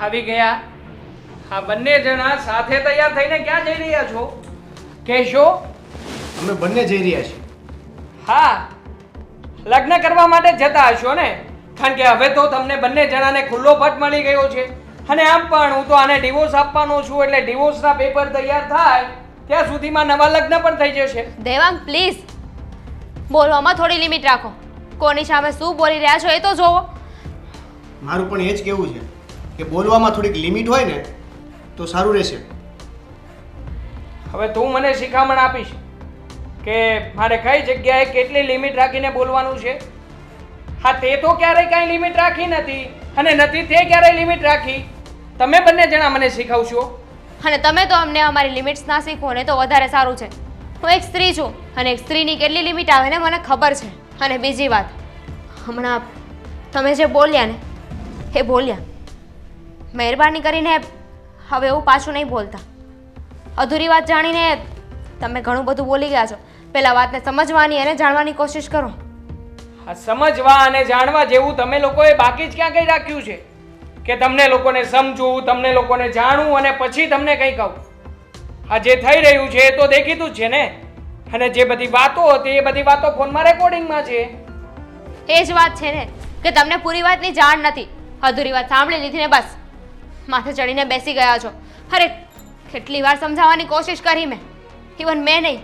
આવી ગયા. આ બંને જણા સાથે તૈયાર થઈને ક્યાં જઈ રહ્યા છો? કહેશો? અમે બંને જઈ રહ્યા છીએ. હા લગ્ન કરવા માટે જ જતા હશો ને? કારણ કે હવે તો તમને બંને જણાને ખુલ્લો પટ મળી ગયો છે. અને આમ પણ હું તો આને ડિવોર્સ આપવાનો છું એટલે ડિવોર્સના પેપર તૈયાર થાય ત્યાં સુધીમાં નવા લગ્ન પણ થઈ જશે. દેવાંગ પ્લીઝ બોલવામાં થોડી લિમિટ રાખો. કોની સામે શું બોલી રહ્યા છો એ તો જોવો. મારું પણ એ જ કેવું છે. કે બોલવામાં થોડીક લિમિટ હોય ને તો સારું રહેશે. હવે તું મને શિખામણ આપીશ કે મારે કઈ જગ્યાએ કેટલી લિમિટ રાખીને બોલવાનું છે? હા તે તો ક્યારેય કાંઈ લિમિટ રાખી નથી અને નથી તે ક્યારેય લિમિટ રાખી. તમે બંને જણા મને શીખવશો. અને તમે તો અમને અમારી લિમિટ્સ ના શીખો ને તો વધારે સારું છે. હું એક સ્ત્રી છું અને એક સ્ત્રીની કેટલી લિમિટ આવે ને મને ખબર છે. અને બીજી વાત હમણાં તમે જે બોલ્યા ને એ બોલ્યા. મહેરબાની કરીને હવે એવું પાછું નહીં બોલતા. અધૂરી વાત જાણીને તમે ઘણું બધું બોલી ગયા છો. પહેલાં વાતને સમજવાની અને જાણવાની કોશિશ કરો. આ સમજવા અને જાણવા જેવું તમે લોકોએ બાકી જ ક્યાં કંઈ રાખ્યું છે? કે તમને લોકોને સમજવું તમને લોકોને જાણવું અને પછી તમને કંઈ કહું. આ જે થઈ રહ્યું છે એ તો દેખીતું જ છે ને? અને જે બધી વાતો હતી એ બધી વાતો ફોનમાં રેકોર્ડિંગમાં છે. એ જ વાત છે ને કે તમને પૂરી વાતની જાણ નથી. અધૂરી વાત સાંભળી લીધી ને બસ. માથે ચડીને બેસી ગયા છો. અરે કેટલી વાર સમજાવવાની કોશિશ કરી મેં. ઇવન મેં નહીં.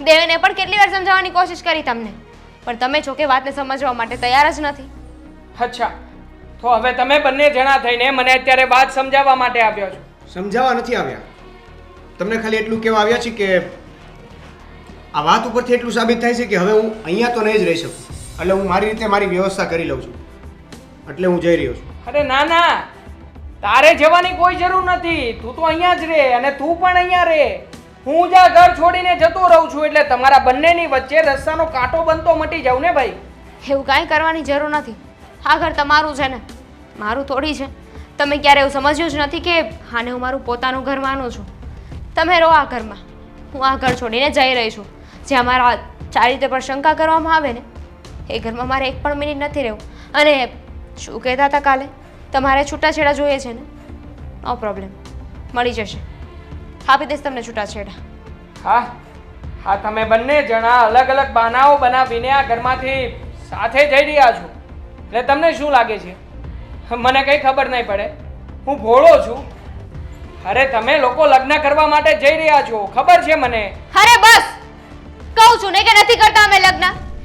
દેવેને પણ કેટલી વાર સમજાવવાની કોશિશ કરી તમને. પણ તમે છો કે વાતને સમજવા માટે તૈયાર જ નથી. અચ્છા. તો હવે તમે બંને જણા થઈને મને અત્યારે વાત સમજાવવા માટે આવ્યો છો. સમજાવવા નથી આવ્યા. તમને ખાલી એટલું કહેવા આવ્યા છે કે આ વાત ઉપરથી એટલું સાબિત થાય છે કે હવે હું અહીંયા તો નહીં જ રહી શકું. એટલે હું મારી રીતે મારી વ્યવસ્થા કરી લઉં છું. એટલે હું જઈ રહ્યો છું. અરે ના ના. તારે જવાની કોઈ જરૂર નથી. તું તો અહીંયા જ રહે અને તું પણ અહીંયા રહે હું જ આ ઘર છોડીને જતો રહું છું એટલે તમારા બંનેની વચ્ચે રસ્તાનો કાંટો બનતો મટી જાવ ને ભાઈ? એવું કાંઈ કરવાની જરૂર નથી. આ ઘર તમારું છે ને. મારું થોડી છે. તમે ક્યારે એવું સમજ્યું જ નથી કે હાને હું મારું પોતાનું ઘર માનું છું. તમે રહો આ ઘરમાં. હું આ ઘર છોડીને જઈ રહી છું. જ્યાં મારા ચારિત્ર પર શંકા કરવામાં આવે ને, એ ઘરમાં મારે એક પણ મિનિટ નથી રહેવું. અને શું કહેતા હતા કાલે? તમારે છૂટાછેડા જોઈએ છે ને? નો પ્રોબ્લેમ મળી જશે. આપી દઈશ તમને છૂટાછેડા. હા? હા તમે બંને જણા અલગ અલગ બહાનાઓ બનાવીને આ ઘરમાંથી સાથે જઈ રહ્યા છો. એટલે તમને શું લાગે છે? મને કંઈ ખબર નહીં પડે. હું ભોળો છું. અરે તમે લોકો લગ્ન કરવા માટે જઈ રહ્યા છો. ખબર છે મને? અરે બસ! કહું છું ને કે નથી કરતા અમે લગ્ન.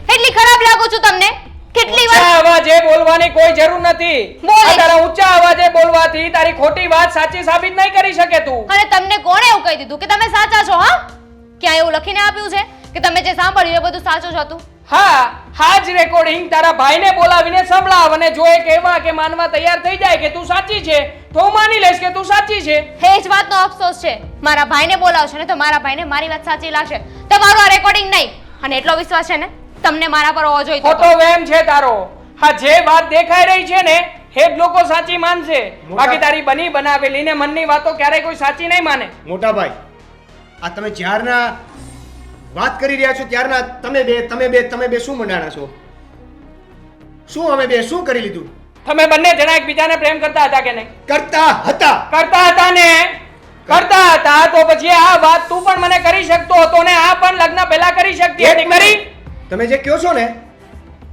એટલી ખરાબ લાગુ છું તમને? કેટલી વાર અવાજે બોલવાની કોઈ જરૂર નથી. આ તારા ઊંચા અવાજે બોલવાથી તારી ખોટી વાત સાચી સાબિત નહીં કરી શકે તું. અને તમને કોણે એવું કહી દીધું? કે તમે સાચા છો હા? ક્યાં એવું લખીને આપ્યું છે? કે તમે જે સાંભળ્યું એ બધું સાચું જ હતું? હા હા જ રેકોર્ડિંગ તારા ભાઈને બોલાવીને સંભળાવ અને જો એ કહેવા કે માનવા તૈયાર થઈ જાય કે તું સાચી છે તો હું માની લઈશ કે તું સાચી છે. એ જ વાતનો અફસોસ છે. મારા ભાઈને બોલાવશે ને તો મારા ભાઈને મારી વાત સાચી લાગશે. તમારું આ રેકોર્ડિંગ નહીં. અને એટલો વિશ્વાસ છે ને? તમને મારા પર હોવો જોઈએ ખોટો વહેમ છે તારો. હા જે વાત દેખાઈ રહી છે ને એ જ લોકો સાચી માનશે. બાકી તારી બની બનાવેલી ને મનની વાતો ક્યારેય કોઈ સાચી નહીં માને. મોટા ભાઈ આ તમે જ્યારના વાત કરી રહ્યા છો ત્યારના તમે બે તમે બે તમે બે શું મંડાણા છો? શું અમે બે શું કરી લીધું? તમે બંને જણા એકબીજાને પ્રેમ કરતા હતા કે નહીં? કરતા હતા. કરતા હતા ને? કરતા હતા તો પછી આ વાત તું પણ મને કરી શકતો હતો ને આ પણ લગ્ન પહેલા કરી શકતી હતી. કરી? તમે જે કહો છો ને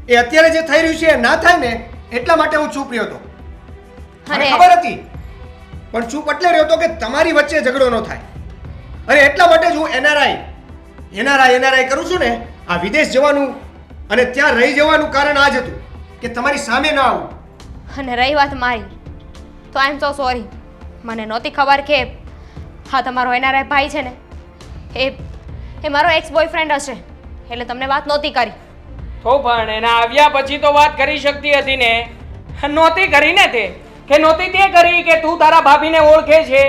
એ અત્યારે જે થઈ રહ્યું છે એ ના થાય ને એટલા માટે હું ચૂપ રહ્યો હતો. મને અરે. ખબર હતી પણ ચૂપ એટલે રહ્યો હતો કે તમારી વચ્ચે ઝઘડો ન થાય. અને એટલા માટે જ હું એનઆરઆઈ એનઆરઆઈ એનઆરઆઈ કરું છું ને આ વિદેશ જવાનું અને ત્યાં રહી જવાનું કારણ આ જ હતું કે તમારી સામે ના આવું. અને રહી વાત મારી. તો આઈ એમ સો સોરી મને નહોતી ખબર કે હા તમારો એનઆરઆઈ ભાઈ છે ને. એ એ મારો એક્સ બોયફ્રેન્ડ હશે. એટલે તમને વાત નહોતી કરી. તો પણ એના આવ્યા પછી તો વાત કરી શકતી હતી ને. નહોતી કરી ને તે. કે નહોતી તે કરી કે તું તારા ભાભીને ઓળખે છે?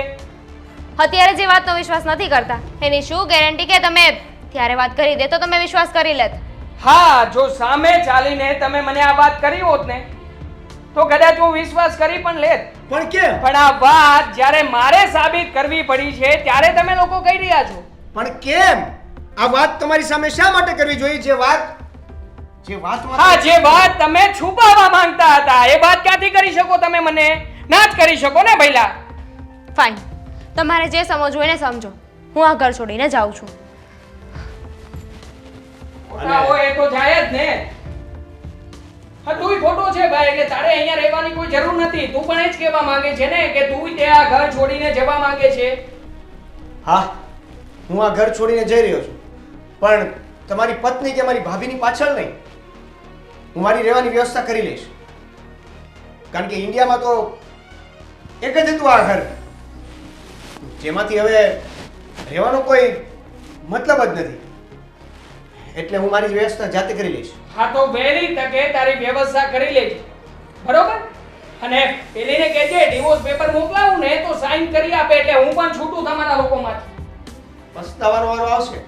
અત્યારે જે વાતનો વિશ્વાસ નથી કરતા એની શું ગેરંટી કે તમે ત્યારે વાત કરી દે તો તમે વિશ્વાસ કરી લેત. હા જો સામે ચાલીને તમે મને આ વાત કરી હોત ને તો કદાચ હું વિશ્વાસ કરી પણ લેત. પણ કેમ? પણ આ વાત જ્યારે મારે સાબિત કરવી પડી છે ત્યારે તમે લોકો કહી રહ્યા છો. પણ કેમ? આ વાત તમારી સામે શા માટે કરવી જોઈએ? જે વાત જે વાત હા જે વાત તમે છુપાવવા માંગતા હતા એ વાત ક્યાંથી કરી શકો તમે મને? ના જ કરી શકો ને ભઈલા? ફાઇન તમારે જે સમજવું એને સમજો. હું આ ઘર છોડીને જાઉં છું. ખોટા એ તો જાય જ ને. હા તુંય ખોટો છે ભાઈ એટલે તારે અહીંયા રહેવાની કોઈ જરૂર નથી. તું પણ એ જ કહેવા માંગે છે ને કે તું તે આ ઘર છોડીને જવા માંગે છે. હા હું આ ઘર છોડીને જઈ રહ્યો છું. પણ તમારી પત્ની કે મારી ભાભીની પાછળ નહીં. હું મારી રહેવાની વ્યવસ્થા કરી લઈશ. કારણ કે ઇન્ડિયામાં તો એક જ હતું આ ઘર. જેમાંથી હવે રહેવાનો કોઈ મતલબ જ નથી. એટલે હું મારી વ્યવસ્થા જાતે કરી લઈશ. હા તો વહેલી તકે તારી વ્યવસ્થા કરી લેજે. બરોબર? અને પેલીને કહેજે ડિવોર્સ પેપર મોકલાવું ને તો સાઈન કરી આપે એટલે હું પણ છૂટું તમારા લોકોમાંથી. પસ્તાવાનો વારો આવશે.